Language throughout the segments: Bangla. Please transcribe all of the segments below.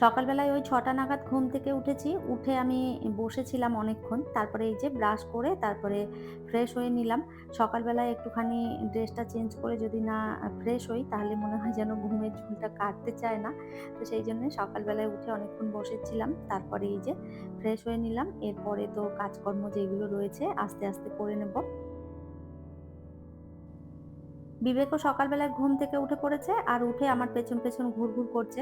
সকালবেলায় ওই ছটা নাগাদ ঘুম থেকে উঠেছি। উঠে আমি বসেছিলাম অনেকক্ষণ, তারপরে এই যে ব্রাশ করে তারপরে ফ্রেশ হয়ে নিলাম। সকালবেলায় একটুখানি ড্রেসটা চেঞ্জ করে যদি না ফ্রেশ হই, তাহলে মনে হয় যেন ঘুমের ঝুলটা কাটতে চায় না। তো সেই জন্য সকালবেলায় উঠে অনেকক্ষণ বসেছিলাম, তারপরে এই যে ফ্রেশ হয়ে নিলাম। এরপরে তো কাজকর্ম যেগুলো রয়েছে, আস্তে আস্তে করে নেব। বিবেকও সকালবেলায় ঘুম থেকে উঠে পড়েছে আর উঠে আমার পেছন পেছন ঘুরঘুর করছে।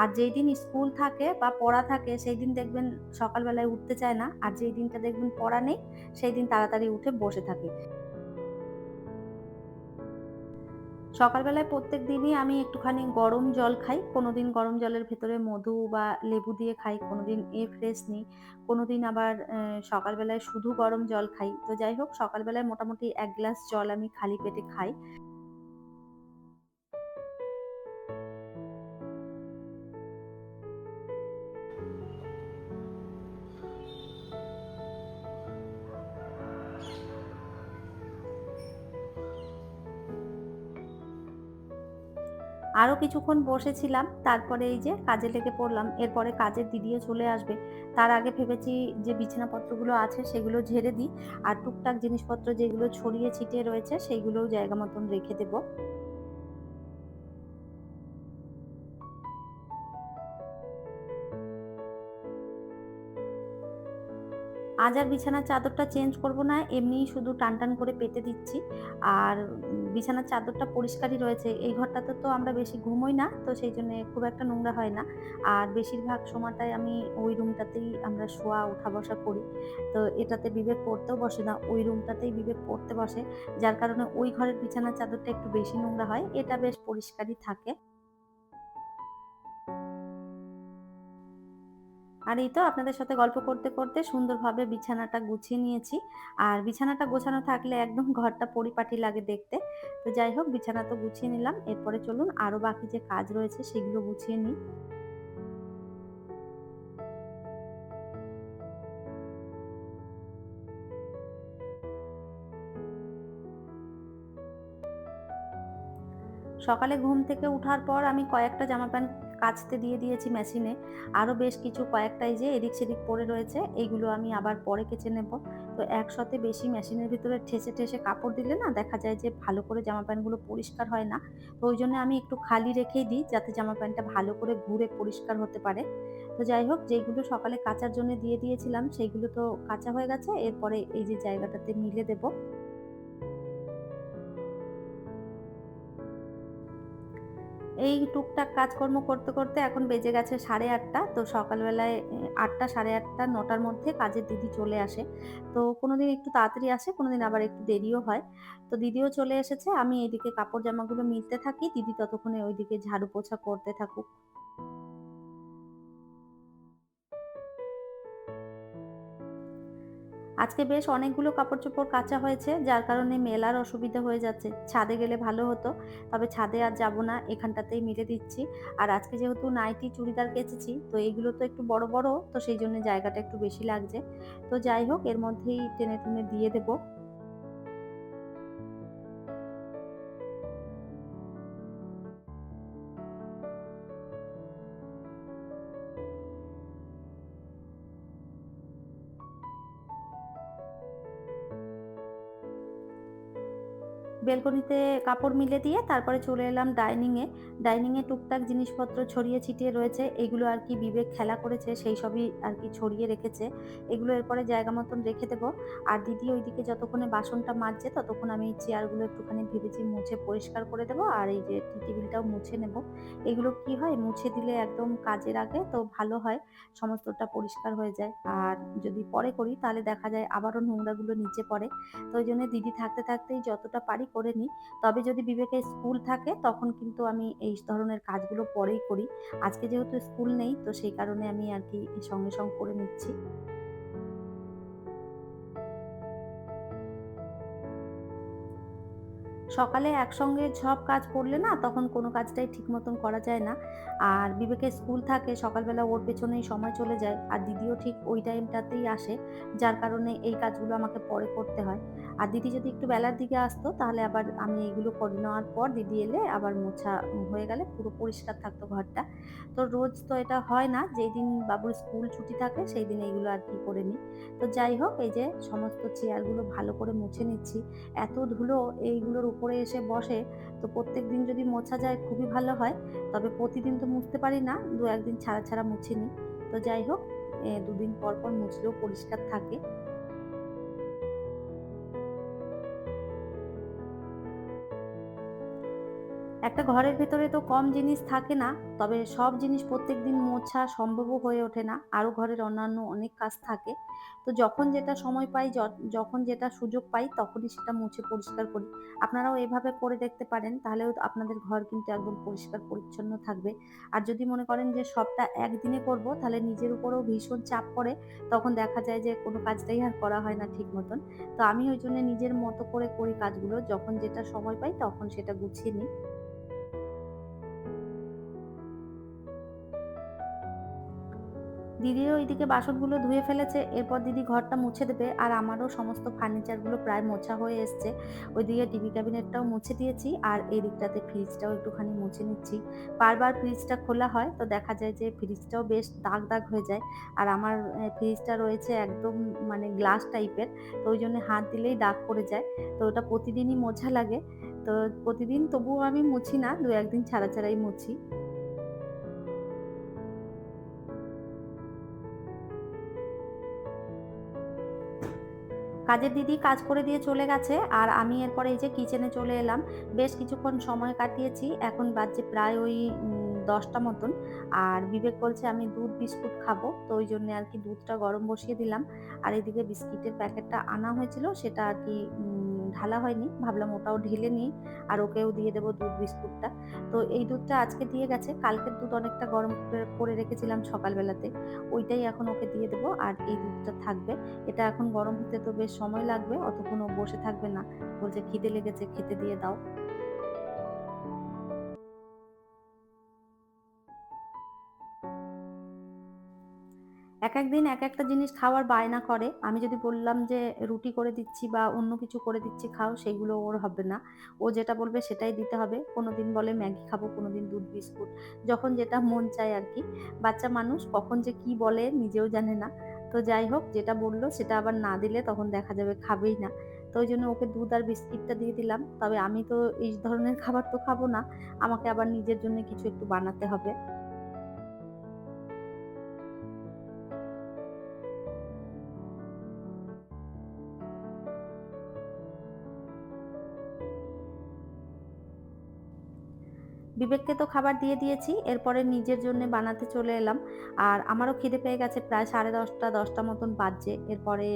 আর যেই দিন স্কুল থাকে বা পড়া থাকে, সেই দিন দেখবেন সকালবেলায় উঠতে চায় না। আর যেই দিনটা দেখবেন পড়া নেই, সেই দিন তাড়াতাড়ি উঠে বসে থাকে। সকালবেলায় প্রত্যেক দিনই আমি একটুখানি গরম জল খাই। কোনো দিন গরম জলের ভেতরে মধু বা লেবু দিয়ে খাই কোনো দিন এ ফ্রেশ নিই। কোনো দিন আবার সকালবেলায় শুধু গরম জল খাই। তো যাই হোক, সকালবেলায় মোটামুটি এক গ্লাস জল আমি খালি পেটে খাই। আরও কিছুক্ষণ বসেছিলাম, তারপরে এই যে কাজে লেগে পড়লাম, এরপরে কাজের দিদিও চলে আসবে। তার আগে ভেবেছি যে বিছানাপত্রগুলো আছে সেগুলো ঝেড়ে দিই, আর টুকটাক জিনিসপত্র যেগুলো ছড়িয়ে ছিটিয়ে রয়েছে, সেইগুলোও জায়গা মতন রেখে দেবো। আজ আর বিছানার চাদরটা চেঞ্জ করব না, এমনিই শুধু টান টান করে পেতে দিচ্ছি। আর বিছানার চাদরটা পরিষ্কারই রয়েছে, এই ঘরটাতে তো আমরা বেশি ঘুমোই না, তো সেই জন্য খুব একটা নোংরা হয় না। আর বেশিরভাগ সময়টায় আমি ওই রুমটাতেই আমরা শোয়া, উঠা বসা করি। তো এটাতে বিবেক পড়তেও বসে না, ওই রুমটাতেই বিবেক পড়তে বসে। যার কারণে ওই ঘরের বিছানার চাদরটা একটু বেশি নোংরা হয়, এটা বেশ পরিষ্কারই থাকে। আর এই তো আপনাদের সাথে গল্প করতে করতে সুন্দরভাবে বিছানাটা গুছিয়ে নিয়েছি। আর বিছানাটা গোছানো থাকলে একদম ঘরটা পরিপাটি লাগে দেখতে। তো যাই হোক, বিছানা তো গুছিয়ে নিলাম। এরপরে চলুন আরও বাকি যে কাজ রয়েছে সেগুলো গুছিয়ে নিই। সকালে ঘুম থেকে ওঠার পর আমি কয়েকটা জামা প্যান্ট কাচতে দিয়ে দিয়েছি মেশিনে। আরও বেশ কিছু কয়েকটাই যে এদিক সেদিক পড়ে রয়েছে এইগুলো আমি আবার পরে কেচে নেব। তো একসাথে বেশি মেশিনের ভিতরে ঠেসে ঠেসে কাপড় দিলে না দেখা যায় যে ভালো করে জামা প্যান্টগুলো পরিষ্কার হয় না। তো ওই জন্য আমি একটু খালি রেখেই দিই যাতে জামা প্যান্টটা ভালো করে ঘুরে পরিষ্কার হতে পারে। তো যাই হোক যেইগুলো সকালে কাচার জন্য দিয়ে দিয়েছিলাম সেইগুলো তো কাঁচা হয়ে গেছে। এরপরে এই যে জায়গাটাতে মিলে দেবো। এই টুকটাক কাজকর্ম করতে করতে এখন বেজে গেছে সাড়ে আটটা। তো সকালবেলায় আটটা, সাড়ে আটটা, নটার মধ্যে কাজের দিদি চলে আসে। তো কোনো দিন একটু তাড়াতাড়ি আসে কোনো দিন আবার একটু দেরিও হয়। তো দিদিও চলে এসেছে, আমি এদিকে কাপড় জামাগুলো মিলতে থাকি, দিদি ততক্ষণে ওইদিকে ঝাড়ু পোছা করতে থাকুক। আজকে বেশ অনেকগুলো কাপড় চোপড় কাঁচা হয়েছে, যার কারণে মেলার অসুবিধা হয়ে যাচ্ছে। ছাদে গেলে ভালো হতো, তবে ছাদে আর যাব না, এখানটাতেই মিলে দিচ্ছি। আর আজকে যেহেতু নাইটি, চুড়িদার কেচেছি, তো এগুলো তো একটু বড় বড়, তো সেই জন্য জায়গাটা একটু বেশি লাগছে। তো যাই হোক, এর মধ্যেই টেনে টুনে দিয়ে দেবো। বেলকনিতে কাপড় মিলে দিয়ে তারপরে চলে এলাম ডাইনিংয়ে। ডাইনিংয়ে টুকটাক জিনিসপত্র ছড়িয়ে ছিটিয়ে রয়েছে। এগুলো আর কি বিবেক খেলা করেছে, সেই সবই আর কি ছড়িয়ে রেখেছে। এগুলো এরপরে জায়গা মতন রেখে দেবো। আর দিদি ওইদিকে যতক্ষণে বাসনটা মাজছে, ততক্ষণ আমি চেয়ারগুলো একটুখানি ভেবেছি মুছে পরিষ্কার করে দেবো। আর এই যে টেবিলটাও মুছে নেব। এগুলো কি হয়, মুছে দিলে একদম কাজের আগে তো ভালো হয়, সমস্তটা পরিষ্কার হয়ে যায়। আর যদি পরে করি, তাহলে দেখা যায় আবারও নোংরাগুলো নিচে পড়ে। তো ওই জন্য দিদি থাকতে থাকতেই যতটা পারি করে নিই। তবে যদি বিবেকের স্কুল থাকে তখন কিন্তু আমি এই ধরনের কাজগুলো পরেই করি। আজকে যেহেতু স্কুল নেই তো সেই কারণে আমি আর কি সঙ্গে সঙ্গে করে নিচ্ছি। সকালে একসঙ্গে সব কাজ করলে না তখন কোনো কাজটাই ঠিক মতন করা যায় না। আর বিবেকে স্কুল থাকে সকালবেলা ওর পেছনেই সময় চলে যায়। আর দিদিও ঠিক ওই টাইমটাতেই আসে, যার কারণে এই কাজগুলো আমাকে পরে করতে হয়। আর দিদি যদি একটু বেলার দিকে আসতো, তাহলে আবার আমি এইগুলো করে নেওয়ার পর দিদি এলে আবার মোছা হয়ে গেলে পুরো পরিষ্কার থাকতো ঘরটা। তো রোজ তো এটা হয় না যেই দিন বাবুর স্কুল ছুটি থাকে সেই দিন এইগুলো আর কি করে নিই। তো যাই হোক, এই যে সমস্ত চেয়ারগুলো ভালো করে মুছে নিচ্ছি। এত ধুলো এইগুলোর উপরে এসে বসে, তো প্রত্যেক দিন যদি মোছা যায় খুবই ভালো হয়। তবে প্রতিদিন তো মুছতে পারি না দু একদিন ছাড়া ছাড়া মুছে নিই। তো যাই হোক দুদিন পর পর মুছলেও পরিষ্কার থাকে। একটা ঘরের ভেতরে তো কম জিনিস থাকে না, তবে সব জিনিস প্রত্যেক দিন মোছা সম্ভবও হয়ে ওঠে না। আরও ঘরের অন্যান্য অনেক কাজ থাকে। তো যখন যেটা সময় পাই যখন যেটা সুযোগ পাই, তখনই সেটা মুছে পরিষ্কার করি। আপনারাও এভাবে করে দেখতে পারেন, তাহলেও আপনাদের ঘর কিন্তু একদম পরিষ্কার পরিচ্ছন্ন থাকবে। আর যদি মনে করেন যে সবটা একদিনে করব, তাহলে নিজের উপরেও ভীষণ চাপ পড়ে, তখন দেখা যায় যে কোনো কাজটাই আর করা হয় না ঠিক মতন। তো আমি ওই জন্য নিজের মতো করে করি কাজগুলো, যখন যেটা সময় পাই, তখন সেটা গুছিয়ে নিই। দিদিও ওইদিকে বাসনগুলো ধুয়ে ফেলেছে, এরপর দিদি ঘরটা মুছে দেবে আর আমারও সমস্ত ফার্নিচারগুলো প্রায় মোছা হয়ে এসছে। ওইদিকে টিভি ক্যাবিনেটটাও মুছে দিয়েছি আর এই দিকটাতে ফ্রিজটাও একটুখানি মুছে নিচ্ছি। বারবার ফ্রিজটা খোলা হয় তো দেখা যায় যে ফ্রিজটাও বেশ দাগ দাগ হয়ে যায় আর আমার ফ্রিজটা রয়েছে একদম মানে গ্লাস টাইপের তো ওই জন্য হাত দিলেই দাগ পড়ে যায়। তো ওটা প্রতিদিনই মোছা লাগে। তো প্রতিদিন তবুও আমি মুছি না দু একদিন ছাড়া ছাড়াই মুছি। কাজের দিদি কাজ করে দিয়ে চলে গেছে আর আমি এরপরে এই যে কিচেনে চলে এলাম। বেশ কিছুক্ষণ সময় কাটিয়েছি, এখন বাজছে প্রায় ওই দশটা মতন। আর বিবেক বলছে আমি দুধ, বিস্কুট খাব, তো ওই জন্য আর কি দুধটা গরম বসিয়ে দিলাম। আর এদিকে বিস্কিটের প্যাকেটটা আনা হয়েছিল, সেটা আর কি ঢালা হয়নি। ভাবলাম ওটাও ঢেলে নিই আর ওকেও দিয়ে দেবো দুধ বিস্কুটটা। তো এই দুধটা আজকে দিয়ে গেছে। কালকের দুধ অনেকটা গরম করে- রেখেছিলাম সকালবেলাতে। ওইটাই এখন ওকে দিয়ে দেবো আর এই দুধটা থাকবে। এটা এখন গরম হতে তো বেশ সময় লাগবে, অতক্ষণ ও বসে থাকবে না। বলছে খিদে লেগেছে, খেতে দিয়ে দাও। এক একদিন এক একটা জিনিস খাওয়ার বায়না করে। আমি যদি বললাম যে রুটি করে দিচ্ছি বা অন্য কিছু করে দিচ্ছি খাও, সেগুলো ওর হবে না। ও যেটা বলবে সেটাই দিতে হবে। কোনো দিন বলে ম্যাগি খাব কোনো দিন দুধ, বিস্কুট, যখন যেটা মন চায় আর কি। বাচ্চা মানুষ কখন যে কি বলে নিজেও জানে না। তো যাই হোক, যেটা বলল সেটা আবার না দিলে তখন দেখা যাবে খাবেই না। তো ওই জন্য ওকে দুধ আর বিস্কিটটা দিয়ে দিলাম। তবে আমি তো এই ধরনের খাবার তো খাব না। আমাকে আবার নিজের জন্য কিছু একটু বানাতে হবে। বিবেককে তো খাবার দিয়ে দিয়েছি, এরপরে নিজের জন্য বানাতে চলে এলাম। আর আমারও খিদে পেয়ে গেছে প্রায় সাড়ে দশটা দশটা মতন বাজছে, এরপরে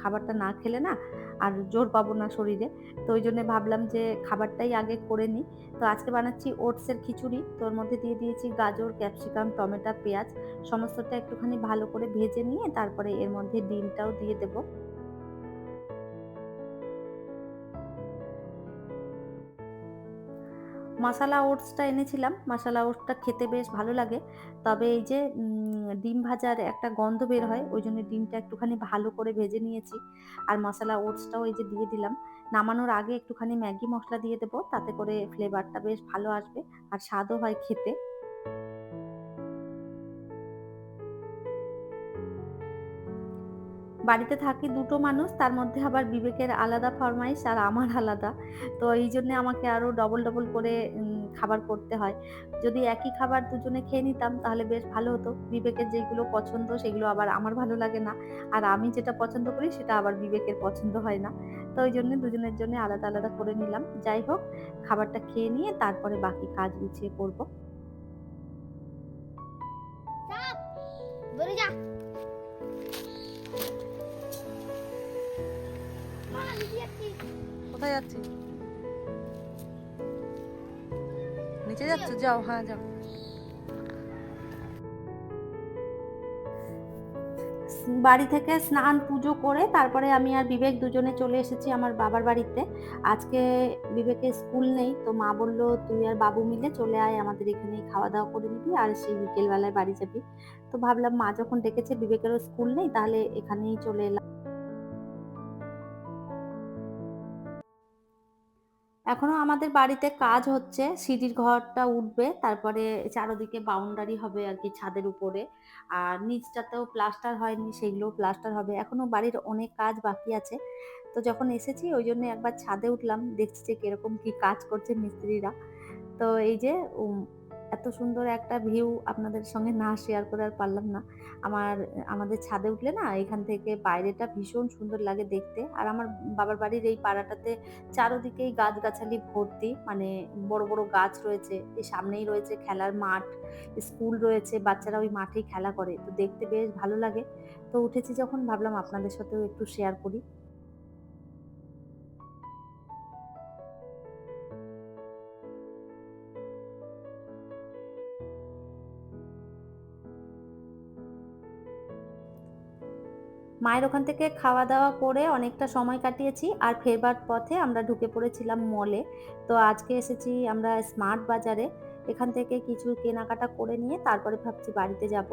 খাবারটা না খেলে না, আর জোর পাবো না শরীরে। তো ওই জন্য ভাবলাম যে খাবারটাই আগে করে নিই। তো আজকে বানাচ্ছি ওটসের খিচুড়ি, তোর মধ্যে দিয়ে দিয়েছি গাজর, ক্যাপসিকাম, টমেটো, পেঁয়াজ, সমস্তটা একটুখানি ভালো করে ভেজে নিয়ে তারপরে এর মধ্যে ডিমটাও দিয়ে দেবো। মশালা ওটসটা এনেছিলাম। মশালা ওটসটা খেতে বেশ ভালো লাগে। তবে এই যে ডিম ভাজার একটা গন্ধ বের হয়, ওই জন্য ডিমটা একটুখানি ভালো করে ভেজে নিয়েছি। আর মশালা ওটসটাও এই যে দিয়ে দিলাম। নামানোর আগে একটুখানি ম্যাগি মশলা দিয়ে দেবো, তাতে করে ফ্লেভারটা বেশ ভালো আসবে। আর স্বাদও হয় খেতে। বাড়িতে থাকি দুটো মানুষ, তার মধ্যে আবার বিবেকের আলাদা ফরমাইশ আর আমার আলাদা। তো এই জন্য আমাকে আরও ডবল ডবল করে খাবার করতে হয়। যদি একই খাবার দুজনে খেয়ে নিতাম তাহলে বেশ ভালো হতো। বিবেকের যেগুলো পছন্দ সেগুলো আবার আমার ভালো লাগে না। আর আমি যেটা পছন্দ করি সেটা আবার বিবেকের পছন্দ হয় না। তো ওই জন্য দুজনের জন্য আলাদা আলাদা করে নিলাম। যাই হোক, খাবারটা খেয়ে নিয়ে তারপরে বাকি কাজ গুছিয়ে করব। যা। কোথায় যাচ্ছিস নিচে যাচ্ছ? যাও হ্যাঁ যাও। বাড়ি থেকে স্নান, পুজো করে তারপরে আমি আর বিবেক দুজনে চলে এসেছি আমার বাবার বাড়িতে। আজকে বিবেকের স্কুল নেই, তো মা বলল, তুই আর বাবু মিলে চলে আয়, আমাদের এখানে খাওয়া দাওয়া করে নিবি আর সেই বিকেলবেলায় বাড়ি যাবি। তো ভাবলাম, মা যখন ডেকেছে, বিবেকেরও স্কুল নেই, তাহলে এখানেই চলে এলাম। এখনও আমাদের বাড়িতে কাজ হচ্ছে, সিঁড়ির ঘরটা উঠবে, তারপরে চারোদিকে বাউন্ডারি হবে আর কি ছাদের উপরে, আর নিচটাতেও প্লাস্টার হয়নি, সেগুলোও প্লাস্টার হবে এখনও বাড়ির অনেক কাজ বাকি আছে। তো যখন এসেছি, ওই জন্য একবার ছাদে উঠলাম, দেখছি যে কীরকম কি কাজ করছে মিস্ত্রিরা। তো এই যে এত সুন্দর একটা ভিউ আপনাদের সঙ্গে না শেয়ার করে আর পারলাম না। আমার, আমাদের ছাদে উঠলে না এখান থেকে বাইরেটা ভীষণ সুন্দর লাগে দেখতে। আর আমার বাবার বাড়ির এই পাড়াটাতে চারোদিকেই গাছগাছালি ভর্তি মানে বড় বড় গাছ রয়েছে এই সামনেই রয়েছে খেলার মাঠ, স্কুল রয়েছে, বাচ্চারা ওই মাঠেই খেলা করে। তো দেখতে বেশ ভালো লাগে। তো উঠেছি যখন, ভাবলাম আপনাদের সাথেও একটু শেয়ার করি। মায়ের ওখান থেকে খাওয়া দাওয়া করে অনেকটা সময় কাটিয়েছি আর ফেরবার পথে আমরা ঢুকে পড়েছিলাম মলে তো আজকে এসেছি আমরা স্মার্ট বাজারে। এখান থেকে কিছু কেনাকাটা করে নিয়ে তারপরে ভাবছি বাড়িতে যাব।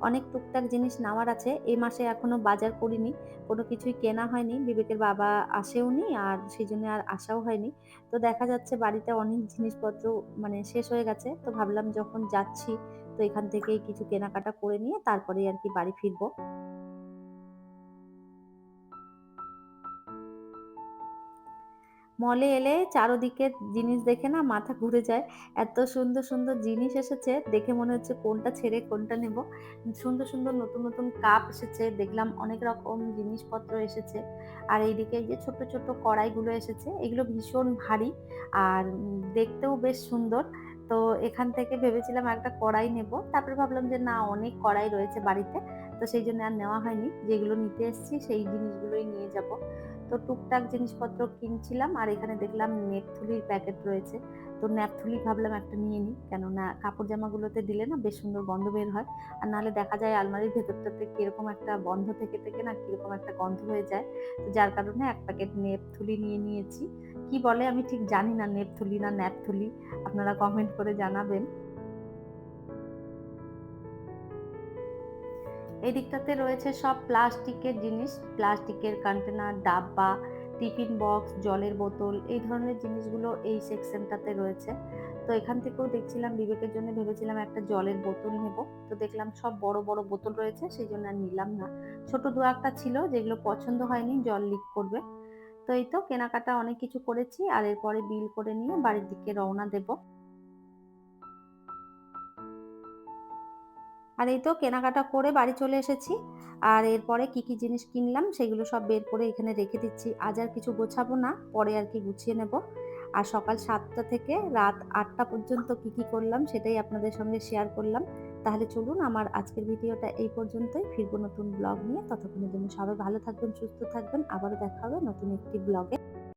অনেক টুকটাক জিনিস নেওয়ার আছে। এই মাসে এখনও বাজার করিনি। কোনো কিছুই কেনা হয়নি। বিবেকের বাবা আসেওনি আর সেই জন্য আর আসাও হয়নি। তো দেখা যাচ্ছে বাড়িতে অনেক জিনিসপত্র মানে শেষ হয়ে গেছে। তো ভাবলাম যখন যাচ্ছি, তো এখান থেকেই কিছু কেনাকাটা করে নিয়ে তারপরে আর কি বাড়ি ফিরবো। মলে এলে চারোদিকের জিনিস দেখে না মাথা ঘুরে যায়। এত সুন্দর সুন্দর জিনিস এসেছে। দেখে মনে হচ্ছে কোনটা ছেড়ে কোনটা নেব। সুন্দর সুন্দর নতুন নতুন কাপ এসেছে। দেখলাম অনেক রকম জিনিসপত্র এসেছে। আর এইদিকে এই যে ছোট ছোট কড়াইগুলো এসেছে, এগুলো ভীষণ ভারী আর দেখতেও বেশ সুন্দর। তো এখান থেকে ভেবেছিলাম একটা কড়াই নেব। তারপরে ভাবলাম যে না, অনেক কড়াই রয়েছে বাড়িতে। তো সেই জন্য আর নেওয়া হয়নি। যেগুলো নিতে এসেছি সেই জিনিসগুলোই নিয়ে যাব। তো টুকটাক জিনিসপত্র কিনছিলাম আর এখানে দেখলাম নেপথুলির প্যাকেট রয়েছে। তো ন্যাপথুলি ভাবলাম একটা নিয়ে নিই। কেননা কাপড় জামাগুলোতে দিলে না বেশ সুন্দর গন্ধ বের হয়। আর নাহলে দেখা যায় আলমারির ভেতরটাতে কীরকম একটা বন্ধ থেকে থেকে না কীরকম একটা গন্ধ হয়ে যায়। তো যার কারণে এক প্যাকেট নেপথুলি নিয়ে নিয়েছি। কি বলে আমি ঠিক জানি না নেপথুলি না ন্যাপথুলি আপনারা কমেন্ট করে জানাবেন। এই রয়েছে সব প্লাস্টিকের জিনিস, প্লাস্টিকের কন্টেনার ডাব্বা, টিফিন বক্স জলের বোতল, এই ধরনের জিনিসগুলো এই সেকশনটাতে রয়েছে। তো এখান থেকেও দেখছিলাম, বিবেকের জন্য ভেবেছিলাম একটা জলের বোতল নেব। তো দেখলাম সব বড় বড় বোতল রয়েছে, সেই জন্য আর নিলাম না। ছোট দু একটা ছিল, যেগুলো পছন্দ হয়নি, জল লিক করবে। তো এই তো কেনাকাটা অনেক কিছু করেছি, আর এরপরে বিল করে নিয়ে বাড়ির দিকে রওনা দেব। আর এই তো কেনাকাটা করে বাড়ি চলে এসেছি। আর এরপরে কি কি জিনিস কিনলাম সেগুলো সব বের করে এখানে রেখে দিচ্ছি। আজ আর কিছু গোছাবো না, পরে আর কি গুছিয়ে নেব। আর সকাল সাতটা থেকে রাত আটটা পর্যন্ত কি কি করলাম সেটাই আপনাদের সঙ্গে শেয়ার করলাম। তাহলে চলুন আমার আজকের ভিডিওটা এই পর্যন্তই। ফিরবো নতুন ব্লগ নিয়ে। ততক্ষণের জন্য সবাই ভালো থাকবেন, সুস্থ থাকবেন। আবারও দেখা হবে নতুন একটি ব্লগে